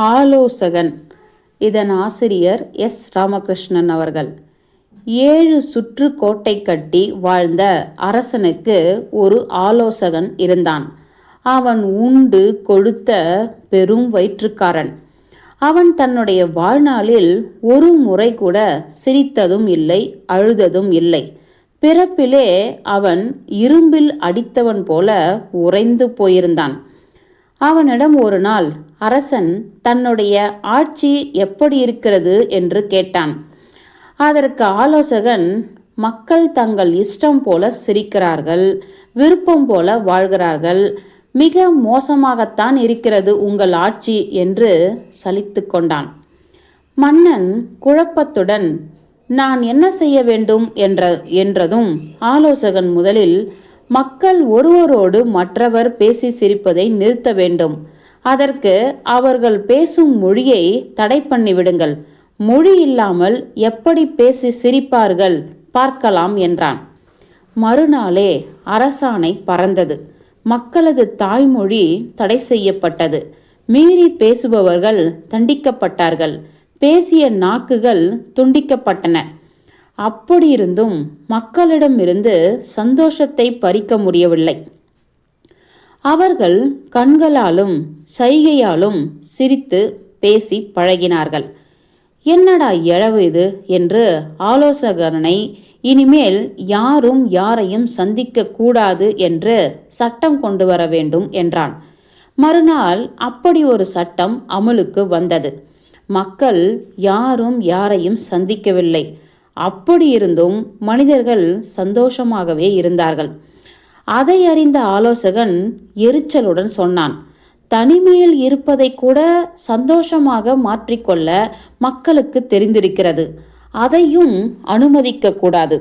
ஆலோசகன். இதன் ஆசிரியர் எஸ். ராமகிருஷ்ணன் அவர்கள். ஏழு சுற்று கோட்டை கட்டி வாழ்ந்த அரசனுக்கு ஒரு ஆலோசகன் இருந்தான். அவன் உண்டு கொழுத்த பெரும் வயிற்றுக்காரன். அவன் தன்னுடைய வாழ்நாளில் ஒரு முறை கூட சிரித்ததும் இல்லை அழுததும் இல்லை. பிறப்பிலே அவன் இரும்பில் அடித்தவன் போல உறைந்து போயிருந்தான். அவனிடம் ஒரு நாள் அரசன் தன்னுடைய ஆட்சி எப்படி இருக்கிறது? என்று கேட்டான். அதற்கு ஆலோசகன் மக்கள் தங்கள் இஷ்டம் போல சிரிக்கிறார்கள் விருப்பம் போல வாழ்கிறார்கள் மிக மோசமாகத்தான் இருக்கிறது உங்கள் ஆட்சி என்று சலித்து கொண்டான். மன்னன் குழப்பத்துடன் நான் என்ன செய்ய வேண்டும்? என்ற என்றதும் ஆலோசகன் முதலில் மக்கள் ஒருவரோடு மற்றவர் பேசி சிரிப்பதை நிறுத்த வேண்டும். அதற்கு அவர்கள் பேசும் மொழியை தடை பண்ணிவிடுங்கள் மொழி இல்லாமல் எப்படி பேசி சிரிப்பார்கள்? பார்க்கலாம் என்றான். மறுநாளே அரசாணை பறந்தது. மக்களது தாய்மொழி தடை செய்யப்பட்டது. மீறி பேசுபவர்கள் தண்டிக்கப்பட்டார்கள். பேசிய நாக்குகள் துண்டிக்கப்பட்டன. அப்படியிருந்தும் மக்களிடமிருந்து சந்தோஷத்தை பறிக்க முடியவில்லை. அவர்கள் கண்களாலும் சைகையாலும் சிரித்து பேசி பழகினார்கள். என்னடா இழவு இது? என்று ஆலோசகரனை இனிமேல் யாரும் யாரையும் சந்திக்க கூடாது என்று சட்டம் கொண்டு வர வேண்டும் என்றான். மறுநாள் அப்படி ஒரு சட்டம் அமுலுக்கு வந்தது. மக்கள் யாரும் யாரையும் சந்திக்கவில்லை. அப்படி இருந்தும் மனிதர்கள் சந்தோஷமாகவே இருந்தார்கள். அதை அறிந்த ஆலோசகன் எரிச்சலுடன் சொன்னான் தனிமையில் இருப்பதை கூட சந்தோஷமாக மாற்றிக்கொள்ள மக்களுக்கு தெரிந்திருக்கிறது. அதையும் அனுமதிக்க கூடாது.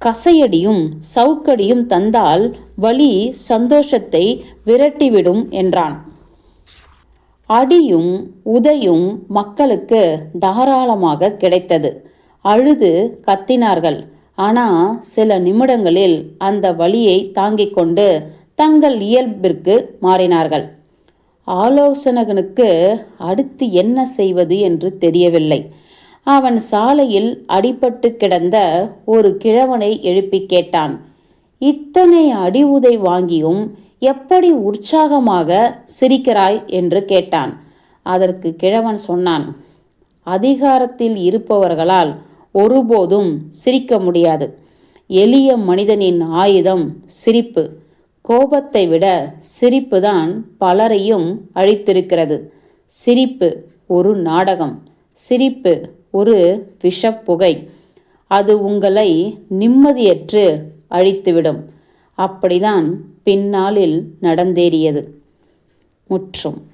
கசையடியும் சவுக்கடியும் தந்தால் வலி சந்தோஷத்தை விரட்டிவிடும் என்றான். அடியும் உதையும் மக்களுக்கு தாராளமாக கிடைத்தது. அழுது கத்தினார்கள். ஆனால் சில நிமிடங்களில் அந்த வழியை தாங்கிக் கொண்டு தங்கள் இயல்பிற்கு மாறினார்கள். ஆலோசனகனுக்கு அடுத்து என்ன செய்வது என்று தெரியவில்லை. அவன் சாலையில் அடிபட்டு கிடந்த ஒரு கிழவனை எழுப்பி கேட்டான். இத்தனை அடி உதை வாங்கியும் எப்படி உற்சாகமாக சிரிக்கிறாய் என்று கேட்டான். அதற்கு கிழவன் சொன்னான் அதிகாரத்தில் இருப்பவர்களால் ஒருபோதும் சிரிக்க முடியாது. எளிய மனிதனின் ஆயுதம் சிரிப்பு. கோபத்தை விட சிரிப்புதான் பலரையும் அழித்திருக்கிறது. சிரிப்பு ஒரு நாடகம். சிரிப்பு ஒரு விஷப்புகை. அது உங்களை நிம்மதியற்று அழித்துவிடும். அப்படிதான் பின்னாளில் நடந்தேறியது. முற்றும்.